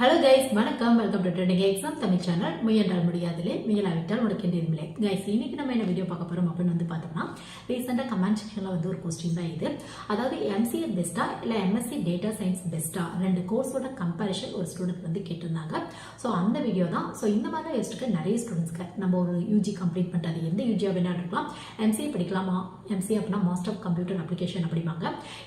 Hello guys வணக்கம். Welcome to trending exam Tamil channel முயன்றால் முடியாதிலே முயலாவிட்டால் உனக்கு இல்லை கைஸ் இன்னைக்கு நம்ம என்ன வீடியோ பார்க்க போகிறோம் அப்படின்னு வந்து பார்த்தோம்னா ரீசெண்டாக கமெண்ட் செக்ஷனில் வந்து ஒரு கொஸ்டின் தான் இது. அதாவது எம்சிஏ பெஸ்ட்டா இல்லை எம்எஸ்சி டேட்டா சயின்ஸ் பெஸ்ட்டா ரெண்டு கோர்ஸோட கம்பேரிஷன் ஒரு ஸ்டூடெண்ட் வந்து கேட்டிருந்தாங்க. ஸோ அந்த வீடியோ தான். ஸோ இந்த மாதிரி யோசிச்சுக்க நிறைய ஸ்டூடெண்ட்ஸ்க்கு நம்ம ஒரு யூஜி கம்ப்ளீட் பண்ணுறது எந்த யூஜியாக வேணா இருக்கலாம். எம்சிஏ படிக்கலாமா? எம்சிஏ அப்படின்னா மாஸ்டர் ஆஃப் கம்ப்யூட்டர் அப்ளிகேஷன் அப்படிம்பாங்க.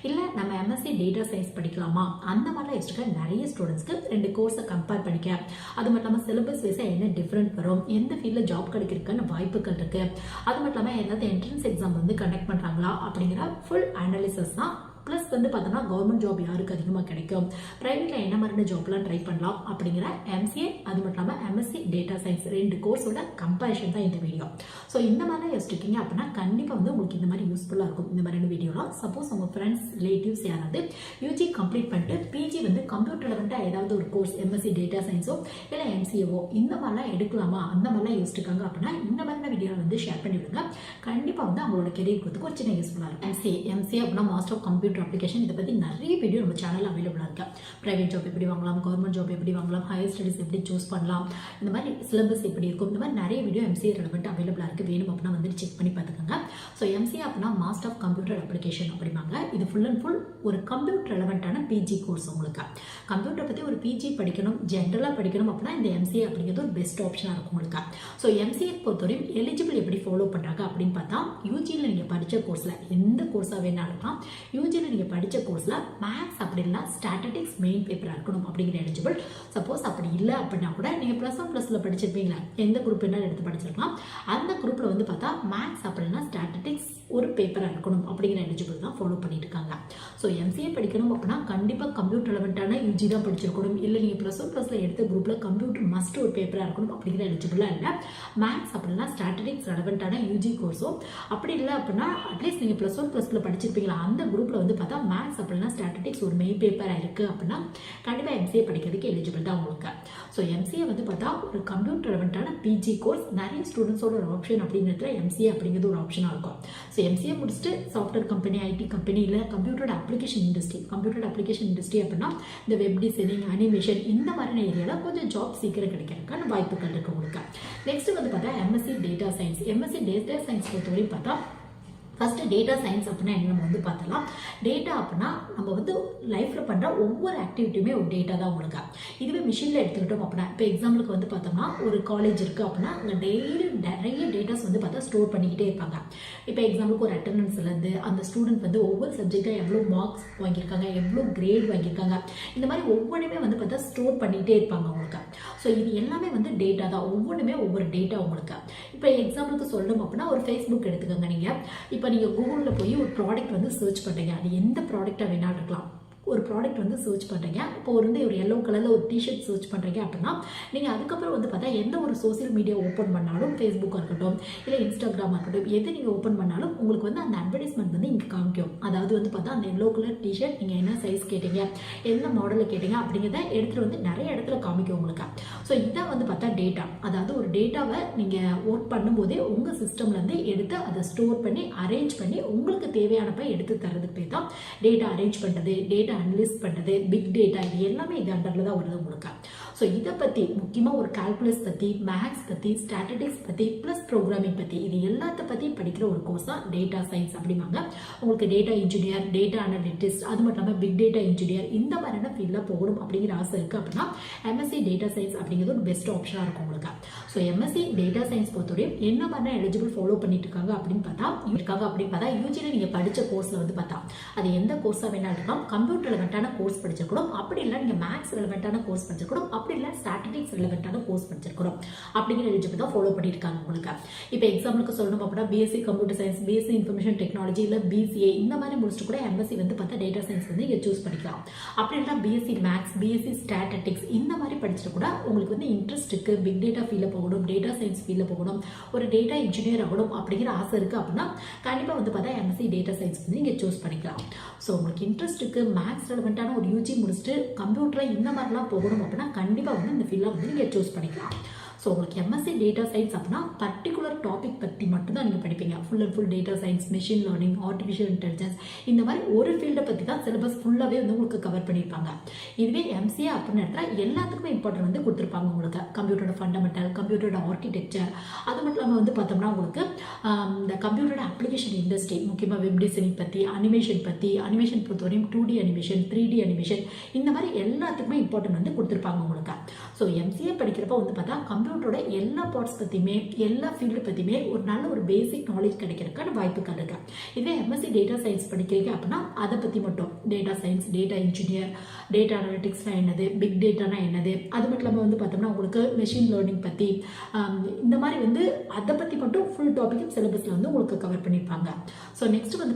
இல்லை நம்ம எம்எஸ்சி டேட்டா சயின்ஸ் படிக்கலாமா? அந்த மாதிரி யோசிச்சுக்க நிறைய ஸ்டூடெண்ட்ஸ்க்கு ரெண்டு கோர்ஸை கம்பேர் பண்ணிக்க அது மட்டும் இல்லாமல் சிலபஸ் வைஸாக என்ன டிஃப்ரெண்ட் வரும்? எந்த ஃபீல்டில் ஜாப் கிடைக்கிறதுக்கான வாய்ப்புகள் இருக்குது அது மட்டும் இல்லாமல் ஏதாவது என்ட்ரன்ஸ் எக்ஸாம் வந்து கண்டக்ட் பண்ணுறாங்களா அப்படிங்கிற ஃபுல் அனாலிசஸ் தான் ப்ளஸ் வந்து பார்த்தோன்னா கவர்மெண்ட் ஜாப் யாருக்கு அதிகமாக கிடைக்கும்? ப்ரைவேட்டில் என்ன மாதிரியான ஜாப்லாம் ட்ரை பண்ணலாம் அப்படிங்கிற எம்சிஏ அது மட்டும் இல்லாமல் எம்எஸ்சி டேட்டா சயின்ஸ் ரெண்டு கோர்ஸோட கம்பேரிஷன் தான் இந்த வீடியோ ஸோ இந்த மாதிரிலாம் யோசிச்சிருக்கீங்க அப்படின்னா கண்டிப்பாக வந்து உங்களுக்கு இந்த மாதிரி யூஸ்ஃபுல்லாக இருக்கும். இந்த மாதிரியான வீடியோலாம் சப்போஸ் உங்கள் ஃப்ரெண்ட்ஸ் ரிலேட்டிவ்ஸ் யாராவது யூஜி கம்ப்ளீட் பண்ணிட்டு பிஜி வந்து கம்ப்யூட்டர் வந்துட்டு ஏதாவது ஒரு கோர்ஸ் எம்எஸ்சி டேட்டா சயின்ஸோ இல்லை எம்சிஏவோ இந்த மாதிரிலாம் எடுக்கலாமா? அந்த மாதிரிலாம் யோசிச்சிருக்காங்க அப்படின்னா இந்த மாதிரியான வீடியோவை வந்து ஷேர் பண்ணி விடுங்க கண்டிப்பாக வந்து அவங்களோட கெரியர் கொடுத்துக்கு ஒரு சின்ன யூஸ்ஃபுல்லாக இருக்கும். எம்சிஏ எம்சிஏ அப்படின்னா மாஸ்டர் ஆஃப் கம்ப்யூட்டர் அப்ளிகேஷன் இதை பற்றி நிறைய வீடியோ நம்ம சேனலில் அவைலபிளாக இருக்கு. ப்ரைவேட் ஜாப் எப்படி வாங்கலாம் கவர்மெண்ட் ஜாப் எப்படி வாங்கலாம் ஹையர் ஸ்டடிஸ் எப்படி சூஸ் பண்ணலாம் இந்த மாதிரி சிலபஸ் எப்படி இருக்கும் இந்த மாதிரி நிறைய வீடியோ எம்சிஏ ரெலவெண்ட் அவைலபிளாக இருக்குது வேணும் அப்படின்னா வந்து செக் பண்ணி பார்த்துக்கோங்க. ஸோ எம்சிஏ அப்படின்னா மாஸ்டர் ஆஃப் கம்ப்யூட்டர் அப்ளிகேஷன் அப்படிம்பாங்க. இது ஃபுல் அண்ட் ஃபுல் ஒரு கம்ப்யூட்டர் ரெலவெண்ட்டான பிஜி கோர்ஸ் உங்களுக்கு. கம்ப்யூட்டர் பற்றி ஒரு பிஜி படிக்கணும் ஜென்ரலாக படிக்கணும் அப்படின்னா இந்த எம்சிஏ அப்படிங்கிறது ஒரு பெஸ்ட் ஆப்ஷனாக இருக்கும் உங்களுக்கு. ஸோ எம்சிஏ பொறுத்தவரையும் எலிஜிபிள் எப்படி ஃபாலோ பண்ணுறாங்க அப்படின்னு பார்த்தா யூஜியில் நீங்கள் படித்த கோர்ஸில் எந்த கோர்ஸாக வேணாலும் யூஜியில் நீங்கள் படித்த கோர்ஸில் மேக்ஸ் அப்படின்னா இல்லை ஸ்டாட்டிக்ஸ் மெயின் பேப்பராக இருக்கணும் அப்படிங்கிற எலிஜிபிள் சப்போஸ் அப்படி இல்லை அப்படின்னா கூட நீங்கள் ப்ளஸ் ஒன் ப்ளஸில் படிச்சிருப்பீங்களா? எந்த குரூப் என்ன எடுத்து படிச்சிருக்கலாம். அந்த குரூப்பில் வந்து பார்த்தா மேக்ஸ் அப்படின்னா ஸ்டாட்டிக்ஸ் ஒரு பேப்பராக இருக்கணும் அப்படிங்கிற எலிஜிபிள் தான் ஃபாலோ பண்ணியிருக்காங்க ஸோ எம்சிஏ படிக்கணும் அப்படின்னா கண்டிப்பாக கம்ப்யூட்டர் ரெலவெண்ட்டான யூஜி தான் படிச்சிருக்கணும். இல்லை நீங்கள் ப்ளஸ் ஒன் ப்ளஸில் எடுத்த குரூப்பில் கம்ப்யூட்டர் மஸ்ட் ஒரு பேப்பராக இருக்கணும் அப்படிங்கிற எலிஜிபிளாக இல்லை. மேக்ஸ் அப்படின்னா ஸ்டாட்டிக்ஸ் ரெலவெண்ட்டான யூஜி கோர்ஸோ அப்படி இல்லை அப்படின்னா அட்லீஸ்ட் நீங்கள் ப்ளஸ் ஒன் ப்ளஸில் படிச்சிருப்பீங்களா? அந்த குரூப்பில் வந்து பார்த்தா மேக்ஸ் அப்படின்னா ஸ்டாட்டிக்ஸ் ஒரு மெயின் பேப்பராக இருக்குது அப்படின்னா கண்டிப்பாக எம்சிஏ படிக்கிறதுக்கு எலிஜிபிள் தான் உங்களுக்கு. ஸோ எம்சிஏ வந்து பார்த்தா ஒரு கம்ப்யூட்டர் ரெலவெண்ட்டான பிஜி கோர்ஸ் நிறைய ஸ்டூடெண்ட்ஸோட ஒரு ஆப்ஷன் அப்படிங்கிறதுல எம்சிஏ அப்படிங்கிறது ஒரு ஆப்ஷனாக இருக்கும். ஸோ எம்சிஏ முடிச்சுட்டு சாஃப்ட்வேர் கம்பெனி ஐடி கம்பெனி இல்லை computer application industry computer application industry அப்படின்னா இந்த வெப் டிசைனிங் அனிமேஷன் இந்த மாதிரியான ஏரியாவில் கொஞ்சம் ஜாப் சீக்கிரம் கிடைக்கிறதுக்கான வாய்ப்புகள் இருக்குது உங்களுக்கு. நெக்ஸ்ட் வந்து பார்த்தா MSc data science MSc data science பொறுத்தவரை பார்த்தா ஃபஸ்ட்டு டேட்டா சயின்ஸ் அப்படின்னா என்ன நம்ம வந்து பார்த்தலாம் டேட்டா அப்படின்னா நம்ம வந்து லைஃப்பில் பண்ணுற ஒவ்வொரு ஆக்டிவிட்டியுமே ஒரு டேட்டா தான் உங்களுக்கு? இதுவே மிஷினில் எடுத்துக்கிட்டோம் அப்படின்னா இப்போ எக்ஸாம்பிளுக்கு வந்து பார்த்தோம்னா ஒரு காலேஜ் இருக்குது அப்படின்னா அங்கே டெய்லி நிறைய டேட்டாஸ் வந்து பார்த்தா ஸ்டோர் பண்ணிக்கிட்டே இருப்பாங்க. இப்போ எக்ஸாம்பிளுக்கு ஒரு அட்டண்டன்ஸ்லேருந்து அந்த ஸ்டூடெண்ட் வந்து ஒவ்வொரு சப்ஜெக்டாக எவ்வளோ மார்க்ஸ் வாங்கியிருக்காங்க எவ்வளோ கிரேட் வாங்கியிருக்காங்க. இந்த மாதிரி ஒவ்வொன்றுமே வந்து பார்த்தா ஸ்டோர் பண்ணிக்கிட்டே இருப்பாங்க உங்களுக்கு. ஸோ இது எல்லாமே வந்து டேட்டா தான். ஒவ்வொன்றுமே ஒவ்வொரு டேட்டா உங்களுக்கு. இப்போ எக்ஸாம்பிளுக்கு சொல்லணும் அப்படின்னா ஒரு ஃபேஸ்புக் எடுத்துக்கோங்க நீங்கள் இப்போ நீங்கள் கூகுளில் போய் ஒரு ப்ராடக்ட் வந்து சர்ச் பண்ணுறீங்க அது எந்த ப்ராடக்டாக வேணாலும் இருக்கலாம். ஒரு ப்ராடக்ட் வந்து சர்ச் பண்ணுறீங்க இப்போ ஒரு வந்து ஒரு எல்லோ கலரில் ஒரு டிஷர்ட் சர்ச் பண்ணுறீங்க அப்படின்னா நீங்கள் அதுக்கப்புறம் வந்து பார்த்தா எந்த ஒரு சோசியல் மீடியா ஓப்பன் பண்ணாலும் ஃபேஸ்புக்காக இருக்கட்டும் இல்லை இன்ஸ்டாகிராமாக இருக்கட்டும் எது நீங்கள் ஓப்பன் பண்ணாலும் உங்களுக்கு வந்து அந்த அட்வர்டைஸ்மெண்ட் வந்து இங்கே காமிக்கும். அதாவது வந்து பார்த்தா அந்த எல்லோ கலர் டிஷர்ட் நீங்கள் என்ன சைஸ் கேட்டீங்க என்ன மாடலில் கேட்டீங்க அப்படிங்கிறத எடுத்துகிட்டு வந்து நிறைய இடத்துல காமிக்கும் உங்களுக்கு. ஸோ இதான் வந்து பார்த்தா டேட்டா அதாவது ஒரு டேட்டாவை நீங்கள் ஒர்க் பண்ணும்போதே உங்கள் சிஸ்டம்லேருந்து எடுத்து அதை ஸ்டோர் பண்ணி அரேஞ்ச் பண்ணி உங்களுக்கு தேவையானப்ப எடுத்து தரதுக்கு பேர் தான் டேட்டா அரேஞ்ச் பண்ணுறது டேட்டா அனலிஸ் பண்ணுறது பிக் டேட்டா இது எல்லாமே இது அண்டரில் தான் வருது உங்களுக்கு. ஸோ இதை பற்றி முக்கியமாக ஒரு கால்குலஸ் பற்றி மேக்ஸ் பற்றி ஸ்டாட்டிஸ்டிக்ஸ் பற்றி ப்ளஸ் ப்ரோக்ராமிங் பற்றி இது எல்லாத்த பற்றி படிக்கிற ஒரு கோர்ஸ் தான் டேட்டா சயின்ஸ் அப்படிம்பாங்க. உங்களுக்கு டேட்டா இன்ஜினியர் டேட்டா அனலிட்டிஸ்ட் அது மட்டும் இல்லாமல் பிக் டேட்டா இன்ஜினியர் இந்த மாதிரியான ஃபீல்டில் போகணும் அப்படிங்கிற ஆசை இருக்குது அப்படின்னா எம்எஸ்சி டேட்டா சயின்ஸ் அப்படிங்கிறது ஒரு பெஸ்ட் ஆப்ஷனாக இருக்கும் உங்களுக்கு. ஸோ எம்எஸ்சி டேட்டா சயின்ஸ் பொறுத்தவரையும் என்ன மாதிரி எலிஜிபிள் ஃபாலோ பண்ணிட்டு இருக்காங்க அப்படின்னு பார்த்தா இருக்காங்க அப்படின்னு பார்த்தா யூஜியில் நீங்கள் படித்த கோர்ஸில் வந்து பார்த்தா அது எந்த கோர்ஸாக வேணாலும் இருக்கலாம். கம்ப்யூட்டர் ரிலவெண்ட்டான கோர்ஸ் படிச்சிருக்கணும். அப்படி இல்லை நீங்கள் மேக்ஸ் ரிலவெண்ட்டான கோர்ஸ் படிச்சிருக்கணும். அப்படி இல்லை ஸ்டாட்டிஸ்டிக்ஸ் ரிலவெண்ட்டான கோர்ஸ் படிச்சிருக்கிறோம். அப்படிங்கிற எலிஜிபிள் தான் ஃபாலோ பண்ணியிருக்காங்க உங்களுக்கு. இப்போ எக்ஸாம்பிளுக்கு சொல்லணும் அப்படின்னா BSc computer science BSc information technology இல்லை பிசிஏ இந்த மாதிரி முடிச்சுட்டு கூட எம்எஸ்சி வந்து பார்த்தா டேட்டா சயின்ஸ் வந்து இங்கே சூஸ் பண்ணிக்கலாம். அப்படி இல்லைனா பிஎஸ்சி மேக்ஸ் பிஎஸ்சி ஸ்டாட்டிக்ஸ் இந்த மாதிரி படிச்சுட்டு கூட உங்களுக்கு வந்து இன்ட்ரெஸ்ட் இருக்கு பிக் டேட்டா ஃபீல்டில் போகணும் டேட்டா சயின்ஸ் ஃபீல்டில் போகணும் ஒரு டேட்டா இன்ஜினியர் ஆகணும் அப்படிங்கிற ஆசை இருக்குது அப்படின்னா கண்டிப்பாக வந்து பார்த்தா எம்எஸ்சி டேட்டா சயின்ஸ் வந்து நீங்கள் சூஸ் பண்ணிக்கலாம். ஸோ உங்களுக்கு இன்ட்ரெஸ்ட் இருக்குது மேக்ஸ் ரெலவெண்ட்டான ஒரு யூஜி முடிச்சுட்டு கம்ப்யூட்டரில் இந்த மாதிரிலாம் போகணும் அப்படின்னா கண்டிப்பாக வந்து இந்த ஃபீல்டில் வந்து நீங்கள் சூஸ் பண்ணிக்கலாம். ஸோ உங்களுக்கு எம்எஸ்சி டேட்டா சயின்ஸ் அப்படின்னா பர்டிகுலர் டாபிக் பற்றி மட்டும்தான் நீங்கள் படிப்பீங்க. Full and full data science machine learning artificial intelligence இந்த மாதிரி ஒரு ஃபீல்டை பற்றி தான் சிலபஸ் ஃபுல்லாகவே வந்து உங்களுக்கு கவர் பண்ணியிருப்பாங்க. இதுவே எம்சிஏ அப்படின்னு எடுத்தால் எல்லாத்துக்குமே இம்பார்ட்டன்ட் வந்து கொடுத்துருப்பாங்க உங்களுக்கு. கம்ப்யூட்டரோட ஃபண்டமெண்டல் கம்ப்யூட்டரோட ஆர்கிடெக்சர் அது மட்டும் இல்லாமல் வந்து பார்த்தோம்னா உங்களுக்கு இந்த கம்ப்யூட்டரோட அப்ளிகேஷன் இண்டஸ்ட்ரி முக்கியமாக வெப் டிசைனிங் பற்றி அனிமேஷன் பற்றி அனிமேஷன் பொறுத்தவரையும் two D animation three D animation இந்த மாதிரி எல்லாத்துக்குமே இம்பார்ட்டன்ட் வந்து கொடுத்துருப்பாங்க உங்களுக்கு. ஸோ எம்சிஏ படிக்கிறப்ப வந்து பார்த்தா கம்ப்யூட்டரோட எல்லா பார்ட்ஸ் பற்றியுமே எல்லா ஃபீல்டு பற்றியுமே ஒரு நல்ல ஒரு பேசிக் நாலேஜ் கிடைக்கிறதுக்கான வாய்ப்புகள் இருக்கு. இதே எம்எஸ்சி டேட்டா சயின்ஸ் படிக்கிறீங்க அப்படின்னா அதை பற்றி மட்டும். Data science data engineer data அனாலிட்டிக்ஸ்லாம் என்னது? பிக் டேட்டானா என்னது? அது மட்டும் இல்லாமல் வந்து பார்த்தோம்னா உங்களுக்கு மெஷின் லேர்னிங் பற்றி இந்த மாதிரி வந்து அதை பற்றி மட்டும் ஃபுல் டாபிக்கும் சிலபஸில் வந்து உங்களுக்கு கவர் பண்ணியிருப்பாங்க. ஸோ நெக்ஸ்ட் வந்து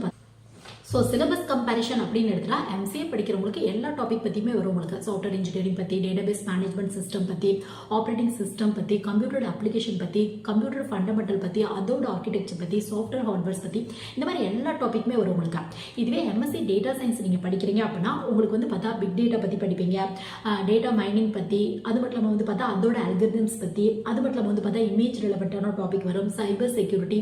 ஸோ சிலபஸ் கம்பேரிஷன் அப்படின்னு எடுத்துட்டா எம்சிஏ படிக்கிறவங்களுக்கு எல்லா டாபிக் பற்றியுமே வரும் உங்களுக்கு. சாஃப்ட்வேர் இன்ஜினியரிங் பற்றி டேட்டாபேஸ் மேனேஜ்மெண்ட் சிஸ்டம் பற்றி ஆப்ரேட்டிங் சிஸ்டம் பற்றி கம்ப்யூட்டர் அப்ளிகேஷன் பற்றி கம்ப்யூட்டர் ஃபண்டமெண்டல் பற்றி அதோட ஆர்கிடெக்சர் பற்றி சாஃப்ட்வேர் ஹார்ட்வேர்ஸ் பற்றி இந்த மாதிரி எல்லா டாப்பிக்குமே வரும் உங்களுக்கு. இதுவே எம்எஸ்சி டேட்டா சயின்ஸ் நீங்கள் படிக்கிறீங்க அப்படின்னா உங்களுக்கு வந்து பார்த்தா பிக் டேட்டா பற்றி படிப்பீங்க. டேட்டா மைனிங் பற்றி அது மட்டும் இல்லாமல் வந்து பார்த்தா அதோட அல்கரிதம்ஸ் பற்றி அது மட்டும் இல்லாமல் வந்து பார்த்தா இமேஜ் ரிலவெண்ட்டான டாபிக் வரும். சைபர் செக்யூரிட்டி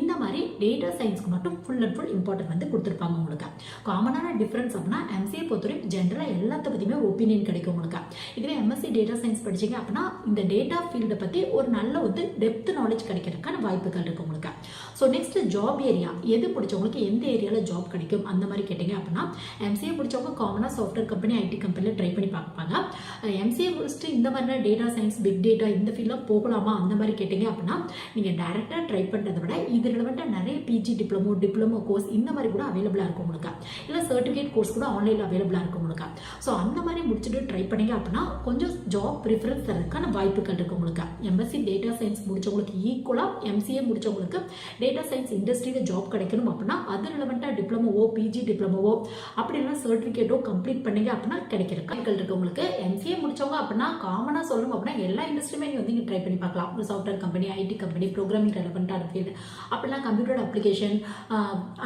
இந்த மாதிரி டேட்டா சயின்ஸ்க்கு மட்டும் ஃபுல் அண்ட் ஃபுல் இம்பார்ட்டன்ட் வந்து கொடுத்துருப்பாங்க. உங்களுக்கு. காமனான டிஃப்ரென்ஸ் அப்படின்னா எம்சிஏ பொறுத்தவரை ஜென்ரலாக எல்லாத்த பற்றியுமே ஒப்பீனியன் கிடைக்கும் உங்களுக்கு. இதுவே எம்எஸ்சி டேட்டா சயின்ஸ் படிச்சீங்க அப்படின்னா இந்த டேட்டா ஃபீல்டை பற்றி ஒரு நல்ல வந்து டெப்த் நாலேஜ் கிடைக்கிறதுக்கான வாய்ப்புகள் இருக்கு உங்களுக்கு. ஸோ நெக்ஸ்ட் ஜாப் ஏரியா எது பிடிச்சவங்களுக்கு எந்த ஏரியாவில் ஜாப் கிடைக்கும்? அந்த மாதிரி கேட்டிங்க அப்படின்னா எம்சிஏ பிடிச்சவங்க காமனாக சாஃப்ட்வேர் கம்பெனி ஐடி கம்பெனியில் ட்ரை பண்ணி பார்ப்பாங்க. எம்சிஏ முடிச்சுட்டு இந்த மாதிரிலாம் டேட்டா சயின்ஸ் பிக் டேட்டா இந்த ஃபீல்டில் போகலாமா? அந்த மாதிரி கேட்டிங்க அப்படின்னா நீங்கள் டேரெக்டாக ட்ரை பண்ணுறதை விட இது ரிலவெண்ட்டாக நிறைய பிஜி டிப்ளமோ டிப்ளமோ கோர்ஸ் இந்த மாதிரி கூட அவைலபிளாக இருக்கும் உங்களுக்கு இல்லை சர்டிஃபிகேட் கோர்ஸ் கூட ஆன்லைனில் அவைலபிளாக இருக்கும் உங்களுக்கு ஸோ அந்த மாதிரி முடிச்சுட்டு ட்ரை பண்ணீங்க அப்படின்னா கொஞ்சம் ஜாப் ப்ரிஃபரன்ஸ் தரதுக்கான வாய்ப்புகள் இருக்கு உங்களுக்கு. எம்எஸ்சி டேட்டா சயின்ஸ் முடிச்சவங்களுக்கு ஈக்குவலாக எம்சிஏ முடிச்சவங்களுக்கு டேட்டா சயின்ஸ் இண்டஸ்ட்ரியில் ஜாப் கிடைக்கணும் அப்படின்னா அது ரிலவெண்ட்டாக டிப்ளமோவோ பிஜி டிப்ளமோவோ அப்படி இல்லைனா சர்டிஃபிகேட்டோ கம்ப்ளீட் பண்ணீங்க அப்படின்னா கிடைக்கிற வாய்ப்புகள் இருக்கு உங்களுக்கு. எம்சிஏ முடிச்சவங்க அப்படின்னா காமனாக சொல்லணும் அப்படின்னா எல்லா இண்டஸ்ட்ரியுமே நீங்கள் வந்து ட்ரை பண்ணி பார்க்கலாம். ஒரு software company IT company programming ரெலவெண்ட்டான field அப்படிலாம் computer application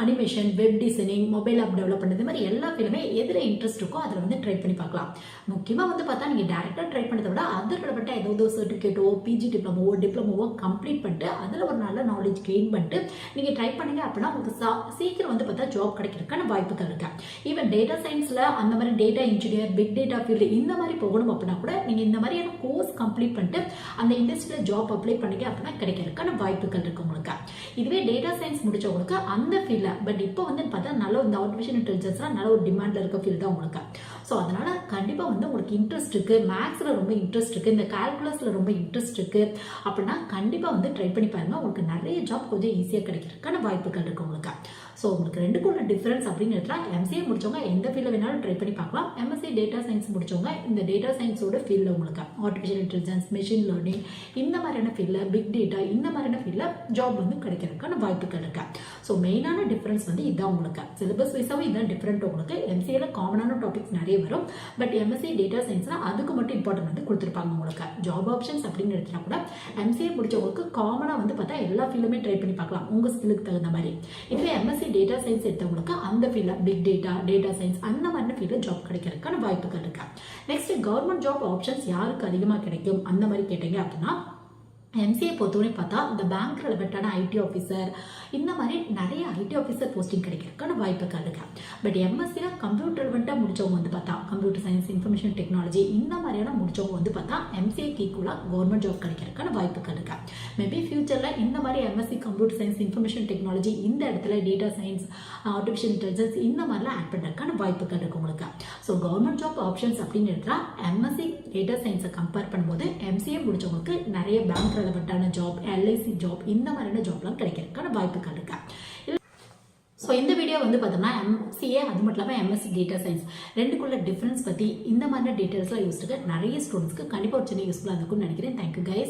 animation web designing mobile app develop பண்ணுறது மாதிரி எல்லா ஃபீல்டுமே எதில் இன்ட்ரெஸ்ட் இருக்கோ அதில் வந்து ட்ரை பண்ணி பார்க்கலாம். முக்கியமாக வந்து பார்த்தா நீங்கள் டேரெக்டாக ட்ரை பண்ணுறத விட அது ஏதோ ஒரு சர்டிஃபிகேட்டோ பிஜி டிப்ளமோவோ டிப்ளமோவோ கம்ப்ளீட் பண்ணிட்டு அதில் ஒரு நல்ல நாலேஜ் கெயின் பண்ணிட்டு நீங்கள் ட்ரை பண்ணீங்க அப்படின்னா உங்களுக்கு சா- சீக்கிரம் வந்து பார்த்தா ஜாப் கிடைக்கிறதுக்கான வாய்ப்புகள் இருக்கு. ஈவன் டேட்டா சயின்ஸில் அந்த மாதிரி data engineer big data field இந்த மாதிரி போகணும் அப்படின்னா கூட நீங்கள் இந்த மாதிரியான கோர்ஸ் கம்ப்ளீட் பண்ணிட்டு அந்த இண்டஸ்ட்ரியில் ஜாப் அப்ளை பண்ணீங்க அப்படின்னா கிடைக்கிறதுக்கான வாய்ப்புகள் இருக்கு உங்களுக்கு. இதுவே டேட்டா சயின்ஸ் முடிச்சவங்களுக்கு அந்த ஃபீல்டில் பட் இப்போ வந்து பார்த்தா நல்ல இந்த ஆர்டிஃபிஷியல் இன்டெலிஜென்ஸ்லாம் நல்ல ஒரு டிமாண்டில் இருக்க ஃபீல்டு தான் உங்களுக்கு. ஸோ அதனால் கண்டிப்பாக வந்து உங்களுக்கு இன்ட்ரெஸ்ட் இருக்குது மேக்ஸில் ரொம்ப இன்ட்ரெஸ்ட் இருக்குது இந்த கால்குலஸில் ரொம்ப இன்ட்ரெஸ்ட் இருக்குது அப்படின்னா கண்டிப்பாக வந்து ட்ரை பண்ணி பாருங்க. உங்களுக்கு நிறைய ஜாப் கொஞ்சம் ஈஸியாக கிடைக்கிறதுக்கான வாய்ப்புகள் இருக்குது உங்களுக்கு. ஸோ உங்களுக்கு ரெண்டுக்குள்ள டிஃபரன்ஸ் அப்படின்னு எம்சிஏ முடிச்சவங்க எந்த ஃபீல்டில் வேணாலும் ட்ரை பண்ணி பார்க்கலாம். எம்எஸ்சி டேட்டா சயின்ஸ் முடிச்சவங்க இந்த டேட்டா சயின்ஸோட ஃபீல்டில் உங்களுக்கு ஆர்டிஃபிஷியல் இன்டெலிஜென்ஸ் மெஷின் லேர்னிங் இந்த மாதிரியான ஃபீல்டில் பிக் டேட்டா இந்த மாதிரியான ஃபீல்டில் ஜாப் வந்து கிடைக்கிறதுக்கான வாய்ப்புகள் இருக்கு. ஸோ மெயினான டிஃப்ரென்ஸ் வந்து இதான் உங்களுக்கு. சிலபஸ் வைஸாகவும் இதான் டிஃப்ரெண்ட் உங்களுக்கு. எம்சிஏல காமனான டாபிக்ஸ் நிறைய வரும். பட் எம்எஸ்சி டேட்டா சயின்ஸ்னால் அதுக்கு மட்டும் இம்பார்ட்டன்ட் வந்து கொடுத்துருப்பாங்க உங்களுக்கு. ஜாப் ஆப்ஷன்ஸ் அப்படின்னு எடுத்துனா கூட எம்சிஏ முடிச்சவங்களுக்கு காமனாக வந்து பார்த்தா எல்லா ஃபீல்டுமே ட்ரை பண்ணி பார்க்கலாம். உங்கள் ஸ்கில்லுக்கு தகுந்த மாதிரி. இதுவே எம்எஸ்சி டேட்டா சயின்ஸ் எடுத்தவங்களுக்கு அந்த ஃபீல்டில் பிக் டேட்டா டேட்டா சயின்ஸ் அந்த மாதிரி ஃபீல்டில் ஜாப் கிடைக்கிறதுக்கான வாய்ப்புகள் இருக்கா. நெக்ஸ்ட் கவர்மெண்ட் ஜாப் ஆப்ஷன்ஸ் யாருக்கு அதிகமாக கிடைக்கும்? அந்த மாதிரி கேட்டீங்க அப்படின்னா எம்சிஏ பொறுத்தவரை பார்த்தா இந்த பேங்க் ரிலவெண்ட்டான ஐடி ஆஃபீஸர் இந்த மாதிரி நிறைய ஐடி ஆஃபீஸர் போஸ்டிங் கிடைக்கிறதுக்கான வாய்ப்புகள் இருக்கு. பட் எம்எஸ்சியில் கம்ப்யூட்டர் ரிலவெண்ட்டாக முடிச்சவங்க வந்து பார்த்தா கம்ப்யூட்டர் சயின்ஸ் இன்ஃபர்மேஷன் டெக்னாலஜி இந்த மாதிரியான முடிச்சவங்க வந்து பார்த்தா எம்சிஏக்கு ஈக்குவலாக கவர்மெண்ட் ஜாப் கிடைக்கிறதுக்கான வாய்ப்புகள் இருக்கு. மேபி ஃபியூச்சரில் இந்த மாதிரி MSc computer science information technology இந்த இடத்துல டேட்டா சயின்ஸ் ஆர்டிஃபிஷியல் இன்டெலிஜென்ஸ் இந்த மாதிரிலாம் ஆட் பண்ணுறதுக்கான வாய்ப்புகள் இருக்கு உங்களுக்கு. ஸோ கவர்மெண்ட் ஜாப் ஆப்ஷன்ஸ் அப்படின்னு எடுத்தா எம்எஸ்சி டேட்டா சயின்ஸை கம்பேர் பண்ணும்போது எம்சிஏ முடிச்சவங்களுக்கு நிறைய பேங்க் ரெலவெண்ட்டான ஜாப் எல்ஐசி ஜாப் இந்த மாதிரியான ஜாப்லாம் கிடைக்கிறதுக்கான வாய்ப்புகள் இருக்கு. ஸோ இந்த வீடியோ வந்து பார்த்தோம்னா எம்சிஏ அது மட்டும் இல்லாமல் எம்எஸ்சி டேட்டா சயின்ஸ் ரெண்டுக்குள்ள டிஃப்ரென்ஸ் பற்றி இந்த மாதிரி டீட்டெயில்ஸ்லாம் யூஸ் இருக்கு நிறைய ஸ்டூடெண்ட்ஸ்க்கு கண்டிப்பாக ஒரு சின்ன யூஸ்ஃபுல்லாக இருக்கும்னு நினைக்கிறேன். Thank you guys